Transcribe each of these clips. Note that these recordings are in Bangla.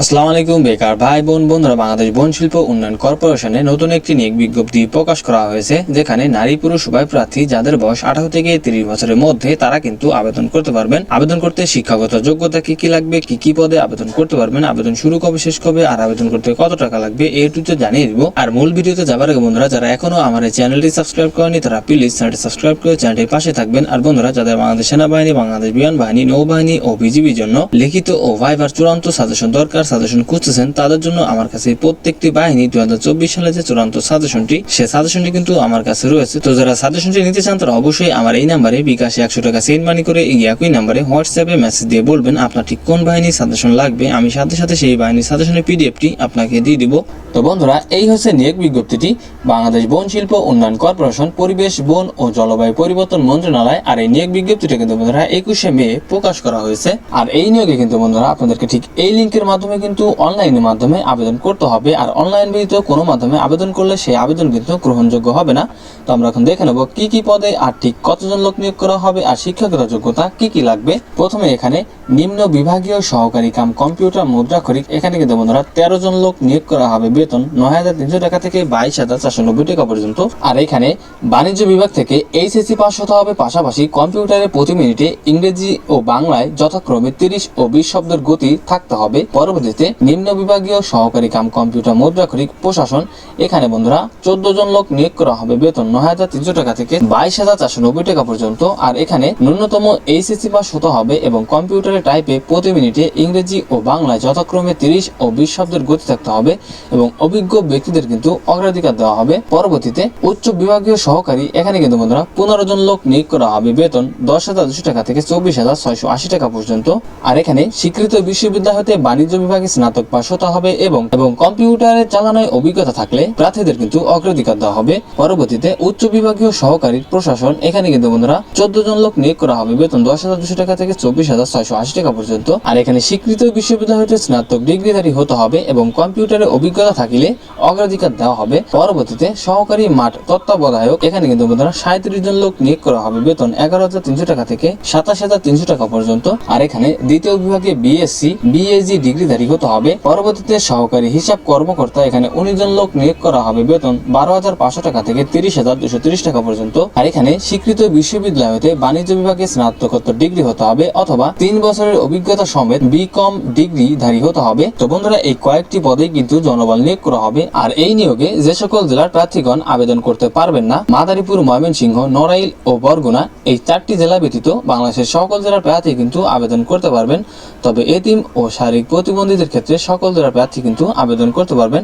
আসসালামু আলাইকুম, বেকার ভাই বোন, বন্ধুরা, বাংলাদেশ বন শিল্প উন্নয়ন কর্পোরেশনে নতুন একটি নিয়োগ বিজ্ঞপ্তি প্রকাশ করা হয়েছে, যেখানে নারী পুরুষ উভয় প্রার্থী যাদের বয়স আঠারো থেকে তিরিশ বছরের মধ্যে তারা কিন্তু আবেদন করতে পারবেন। আবেদন করতে শিক্ষাগত যোগ্যতা কি কি লাগবে, কি কি পদে আবেদন করতে পারবেন, আবেদন শুরু কবে, শেষ কবে, আর আবেদন করতে কত টাকা লাগবে এই টুকু জানিয়ে দিব। আর মূল ভিডিওতে যাবার আগে বন্ধুরা, যারা এখনও আমার এই চ্যানেলটি সাবস্ক্রাইব করেনি তারা প্লিজ চ্যানেলটি সাবস্ক্রাইব করে চ্যানেলটির পাশে থাকবেন। আর বন্ধুরা, যাদের বাংলাদেশ সেনাবাহিনী, বাংলাদেশ বিমান বাহিনী, নৌবাহিনী ও বিজিবির জন্য লিখিত ও ভাইবার চূড়ান্ত সাজেশন দরকার সাজেশন খুঁজতেছেন, তাদের জন্য আমার কাছে প্রত্যেকটি বাহিনী দুই হাজার চব্বিশ সালে যে চূড়ান্ত সাজেশনটি, সে সাজেশনটি কিন্তু আমার কাছে রয়েছে। তো যারা সাজেশনটি নিতে চান, তারা অবশ্যই আমার এই নাম্বারে বিকাশে একশো টাকা সেন্ড মানি করে এই একই নাম্বারে হোয়াটসঅ্যাপে মেসেজ দিয়ে বলবেন, আপনার ঠিক কোন বাহিনী সাজেশন লাগবে। আমি সাথে সাথে সেই বাহিনীর সাজেশনের পিডিএফটি আপনাকে দিয়ে দিব। তো বন্ধুরা, এই হচ্ছে নিয়োগ বিজ্ঞপ্তিটি। বাংলাদেশ বন শিল্প উন্নয়ন কর্পোরেশন, পরিবেশ, বন ও জলবায়ু পরিবর্তন মন্ত্রণালয় আর এই নিয়োগ বিজ্ঞপ্তিটা কিন্তু বন্ধুরা একুশে মে প্রকাশ করা হয়েছে। আর এই নিয়োগে কিন্তু বন্ধুরা আপনাদেরকে ঠিক এই লিঙ্কের মাধ্যমে কিন্তু অনলাইনের মাধ্যমে আবেদন করতে হবে। আর অনলাইন ব্যতীত কোনো মাধ্যমে আবেদন করলে সেই আবেদন কিন্তু গ্রহণযোগ্য হবে না। তো আমরা এখন দেখে নেব কি কি পদে আর ঠিক কতজন লোক নিয়োগ করা হবে আর শিক্ষাগত যোগ্যতা কি কি লাগবে। প্রথমে এখানে নিম্ন বিভাগীয় সহকারী কাম কম্পিউটার মুদ্রাক্ষরিক, এখানে কিন্তু বন্ধুরা তেরো জন লোক নিয়োগ করা হবে। বেতন নয় হাজার তিনশো টাকা থেকে বাইশ হাজার চারশো নব্বই টাকা পর্যন্ত। আর এখানে বাণিজ্য বিভাগ থেকে এইচএসসি পাস হতে হবে। পাশাপাশি কম্পিউটারে প্রতি মিনিটে ইংরেজি ও বাংলায় যথাক্রমে তিরিশ ও বিশ শব্দের গতি থাকতে হবে। পরবর্তীতে নিম্ন বিভাগীয় সহকারী কাম কম্পিউটার মুদ্রাক্ষরিক প্রশাসন। এখানে বন্ধুরা চোদ্দ জন লোক নিয়োগ করা হবে বেতন নয় হাজার তিনশো টাকা থেকে বাইশ হাজার চারশো নব্বই টাকা পর্যন্ত। আর এখানে ন্যূনতম এইচএসসি পাস হতে হবে এবং কম্পিউটারে টাইপে প্রতি মিনিটে ইংরেজি ও বাংলায় যথাক্রমে তিরিশ ও বিশ শব্দের গতি থাকতে হবে। এবং অভিজ্ঞ ব্যক্তিদের কিন্তু অগ্রাধিকার দেওয়া হবে। পরবর্তীতে উচ্চ বিভাগীয় সহকারী, এখানে কিন্তু বন্ধুরা পনেরো জন লোক নিয়োগ করা হবে। বেতন দশ হাজার দুশো টাকা থেকে চব্বিশ হাজার ছয়শো আশি টাকা পর্যন্ত। আর এখানে স্বীকৃত বিশ্ববিদ্যালয় হতে বাণিজ্য বিভাগে স্নাতক পাশ হতে হবে এবং এবং কম্পিউটারে চালানোর অভিজ্ঞতা থাকলে প্রার্থীদের কিন্তু অগ্রাধিকার দেওয়া হবে। পরবর্তীতে উচ্চ বিভাগীয় সহকারী প্রশাসন, এখানে কিন্তু বন্ধুরা চোদ্দ জন লোক নিয়োগ করা হবে। বেতন দশ হাজার দুশো টাকা থেকে চব্বিশ হাজার ছয়শো আশি টাকা পর্যন্ত। আর এখানে স্বীকৃত বিশ্ববিদ্যালয় হতে স্নাতক ডিগ্রিধারী হতে হবে এবং কম্পিউটারে অভিজ্ঞতা থাকিলে অগ্রাধিকার দেওয়া হবে। পরবর্তীতে সহকারী মাঠ তত্ত্বাবধায়ক, এখানে কিন্তু বন্ধুরা সাঁত্রিশ জন লোক নিয়োগ করা হবে। বেতন এগারো হাজার তিনশো টাকা থেকে সাতাশ হাজার তিনশো টাকা পর্যন্ত। আর এখানে দ্বিতীয় বিভাগে বিএসসি বিএসজি ডিগ্রিধারী হতে হবে। পরবর্তীতে সহকারী হিসাব কর্মকর্তা, এখানে উনিশ জন লোক নিয়োগ করা হবে। বেতন বারো হাজার পাঁচশো টাকা থেকে তিরিশ হাজার দুশো তিরিশ টাকা পর্যন্ত। আর এখানে স্বীকৃত বিশ্ববিদ্যালয় হতে বাণিজ্য বিভাগে স্নাতকোত্তর ডিগ্রি হতে হবে অথবা তিন বছরের অভিজ্ঞতা সমেত বি বিকম ডিগ্রিধারী হতে হবে। তো বন্ধুরা, এই কয়েকটি পদে কিন্তু জনবল নিয়োগ করা হবে, আর এই নিয়োগে যে সকল জেলার প্রার্থীগণ আবেদন করতে পারবেন না, মাদারীপুর, ময়মনসিংহ, নড়াইল ও বরগুনা, এই চারটি জেলা ব্যতীত বাংলাদেশের সকল জেলার প্রার্থী কিন্তু আবেদন করতে পারবেন। তবে এতিম ও শারীরিক প্রতিবন্ধীদের ক্ষেত্রে সকল জেলার প্রার্থী কিন্তু আবেদন করতে পারবেন।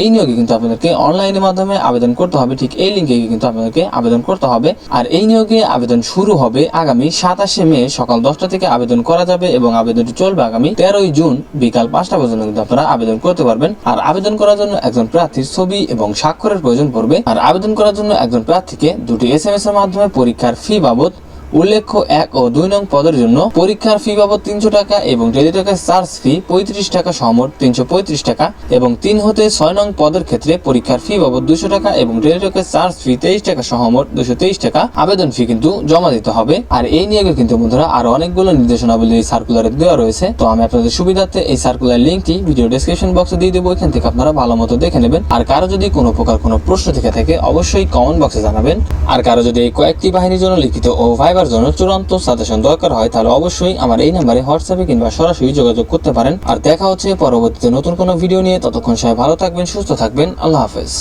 এই নিয়োগে কিন্তু আপনাদেরকে অনলাইনের মাধ্যমে আবেদন করতে হবে, ঠিক এই লিঙ্কে কিন্তু আপনাদেরকে আবেদন করতে হবে। আর এই নিয়োগে আবেদন শুরু হবে আগামী সাতাশে মে সকাল দশটা থেকে আবেদন করা যাবে এবং আবেদনটি চলবে আগামী তেরোই জুন বিকাল পাঁচটা পর্যন্ত কিন্তু আপনারা আবেদন করতে পারবেন। আর আবেদন করার জন্য একজন প্রার্থীর ছবি এবং স্বাক্ষরের প্রয়োজন পড়বে। আর আবেদন করার জন্য একজন প্রার্থীকে দুটি এস এম এস এর মাধ্যমে পরীক্ষার ফি বাবদ উল্লেখ্য এক ও দুই নং পদের জন্য পরীক্ষার ফি বাবদ তিনশো টাকা এবং টেলি টাকার চার্জ ফি পঁয়ত্রিশ টাকা সমর তিনশো পঁয়ত্রিশ টাকা এবং তিন হতে ছয় নং পদের ক্ষেত্রে পরীক্ষার ফি বাবদ দুশো টাকা এবং টেলি টাকার চার্জ ফি তেইশ টাকা সহমত দুশো তেইশ টাকা আবেদন ফি কিন্তু জমা দিতে হবে। আর এই নিয়োগে কিন্তু বন্ধুরা আরও অনেকগুলো নির্দেশনাবলী সার্কুলারে দেওয়া রয়েছে। তো আমি আপনাদের সুবিধার্থে এই সার্কুলার লিঙ্কটি ভিডিও ডেসক্রিপশন বক্সে দিয়ে দেবো। এখান থেকে আপনারা ভালো মতো দেখে নেবেন। আর কারও যদি কোনো প্রকার কোনো প্রশ্ন থেকে থাকে, অবশ্যই কমেন্ট বক্সে জানাবেন। আর কারও যদি এই কয়েকটি বাহিনীর জন্য লিখিত ও ভাইবার জন্য চূড়ান্ত সাজেশন দরকার হয়, তাহলে অবশ্যই আমার এই নাম্বারে হোয়াটসঅ্যাপে কিংবা সরাসরি যোগাযোগ করতে পারেন। আর দেখা হচ্ছে পরবর্তীতে নতুন কোনো ভিডিও নিয়ে। ততক্ষণ সবাই ভালো থাকবেন, সুস্থ থাকবেন। আল্লাহ হাফেজ।